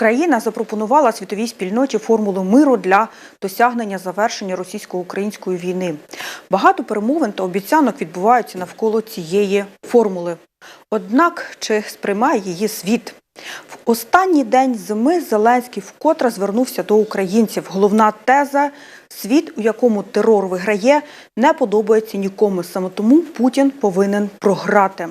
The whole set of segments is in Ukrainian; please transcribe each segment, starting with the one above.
Україна запропонувала світовій спільноті формулу миру для досягнення завершення російсько-української війни. Багато перемовин та обіцянок відбуваються навколо цієї формули. Однак чи сприймає її світ? Останній день зими Зеленський вкотре звернувся до українців. Головна теза світ, у якому терор виграє, не подобається нікому. Саме тому Путін повинен програти.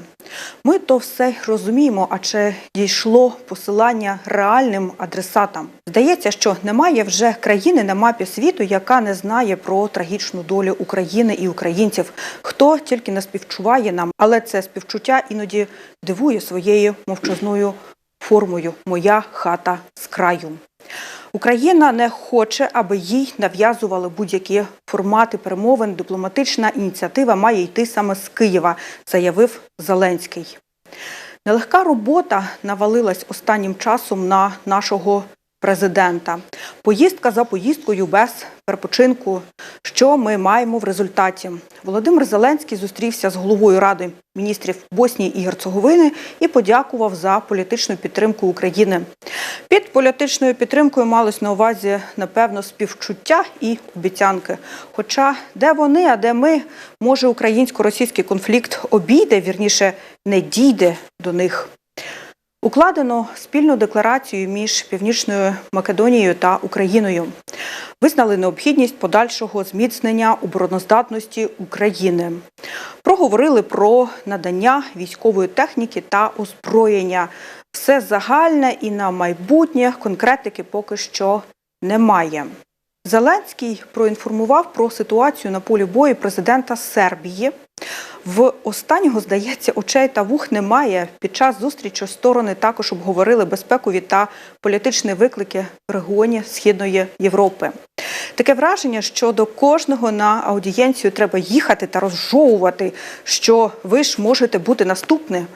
Ми то все розуміємо, а чи дійшло посилання реальним адресатам? Здається, що немає вже країни на мапі світу, яка не знає про трагічну долю України і українців. Хто тільки не співчуває нам, але це співчуття іноді дивує своєю мовчазною формою Моя хата з краю. Україна не хоче, аби їй нав'язували будь-які формати перемовин. Дипломатична ініціатива має йти саме з Києва, заявив Зеленський. Нелегка робота навалилась останнім часом на нашого президента. Поїздка за поїздкою без перепочинку. Що ми маємо в результаті? Володимир Зеленський зустрівся з головою Ради міністрів Боснії і Герцеговини і подякував за політичну підтримку України. Під політичною підтримкою малось на увазі, напевно, співчуття і обіцянки. Хоча де вони, а де ми, може, українсько-російський конфлікт обійде, вірніше, не дійде до них. Укладено спільну декларацію між Північною Македонією та Україною. Визнали необхідність подальшого зміцнення обороноздатності України. Проговорили про надання військової техніки та озброєння. Все загальне і на майбутнє конкретики поки що немає. Зеленський проінформував про ситуацію на полі бою президента Сербії. В останнього, здається, очей та вух немає. Під час зустрічі сторони також обговорили безпекові та політичні виклики в регіоні Східної Європи. Таке враження, що до кожного на аудієнцію треба їхати та розжовувати, що ви ж можете бути наступним.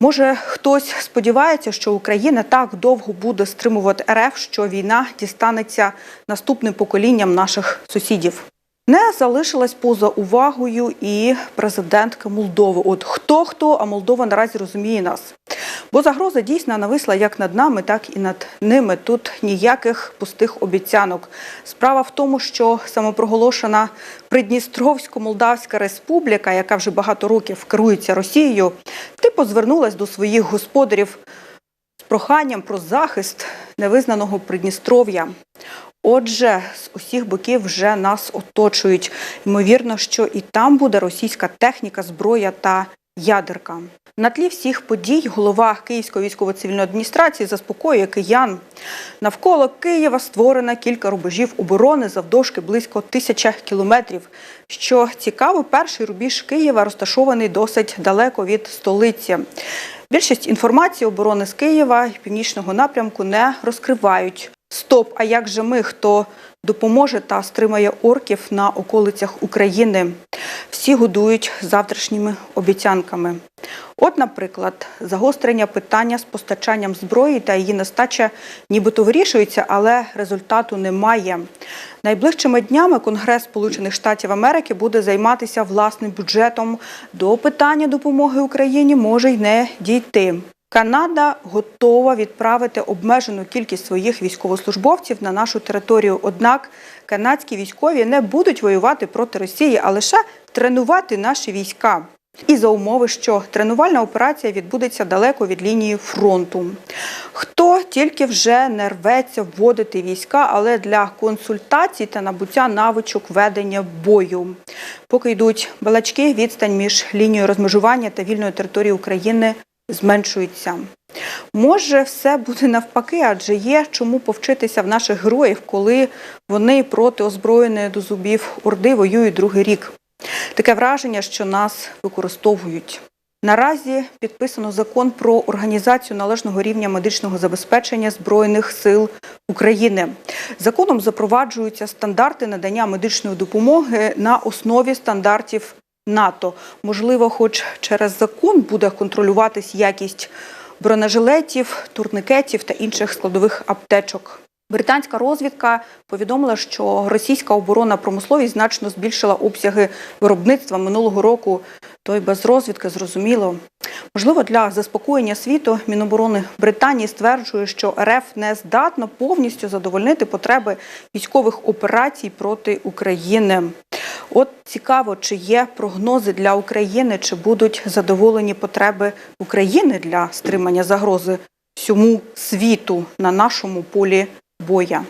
Може, хтось сподівається, що Україна так довго буде стримувати РФ, що війна дістанеться наступним поколінням наших сусідів. Не залишилась поза увагою і президентка Молдови. От хто хто, а Молдова наразі розуміє нас. Бо загроза дійсно нависла як над нами, так і над ними. Тут ніяких пустих обіцянок. Справа в тому, що самопроголошена Придністровсько-Молдавська республіка, яка вже багато років керується Росією, типу звернулась до своїх господарів з проханням про захист невизнаного Придністров'я. Отже, з усіх боків вже нас оточують. Ймовірно, що і там буде російська техніка, зброя та ядерка. На тлі всіх подій голова Київської військово-цивільної адміністрації заспокоює киян. Навколо Києва створено кілька рубежів оборони завдовжки близько тисяча кілометрів. Що цікаво, перший рубіж Києва розташований досить далеко від столиці. Більшість інформації оборони з Києва і північного напрямку не розкривають. Стоп, а як же ми, хто допоможе та стримає орків на околицях України? Всі годують завтрашніми обіцянками. От, наприклад, загострення питання з постачанням зброї та її нестача нібито вирішується, але результату немає. Найближчими днями Конгрес Сполучених Штатів Америки буде займатися власним бюджетом. До питання допомоги Україні може й не дійти. Канада готова відправити обмежену кількість своїх військовослужбовців на нашу територію. Однак канадські військові не будуть воювати проти Росії, а лише тренувати наші війська. І за умови, що тренувальна операція відбудеться далеко від лінії фронту. Хто тільки вже не рветься вводити війська, але для консультацій та набуття навичок ведення бою. Поки йдуть балачки, відстань між лінією розмежування та вільною територією України зменшується. Може, все буде навпаки, адже є чому повчитися в наших героїв, коли вони проти озброєної до зубів Орди воюють другий рік. Таке враження, що нас використовують. Наразі підписано закон про організацію належного рівня медичного забезпечення Збройних сил України. Законом запроваджуються стандарти надання медичної допомоги на основі стандартів НАТО. Можливо, хоч через закон буде контролюватись якість бронежилетів, турникетів та інших складових аптечок. Британська розвідка повідомила, що російська оборонна промисловість значно збільшила обсяги виробництва минулого року. то й без розвідки зрозуміло. Можливо, для заспокоєння світу Міноборони Британії стверджує, що РФ не здатна повністю задовольнити потреби військових операцій проти України. От цікаво, чи є прогнози для України, чи будуть задоволені потреби України для стримання загрози всьому світу на нашому полі боя.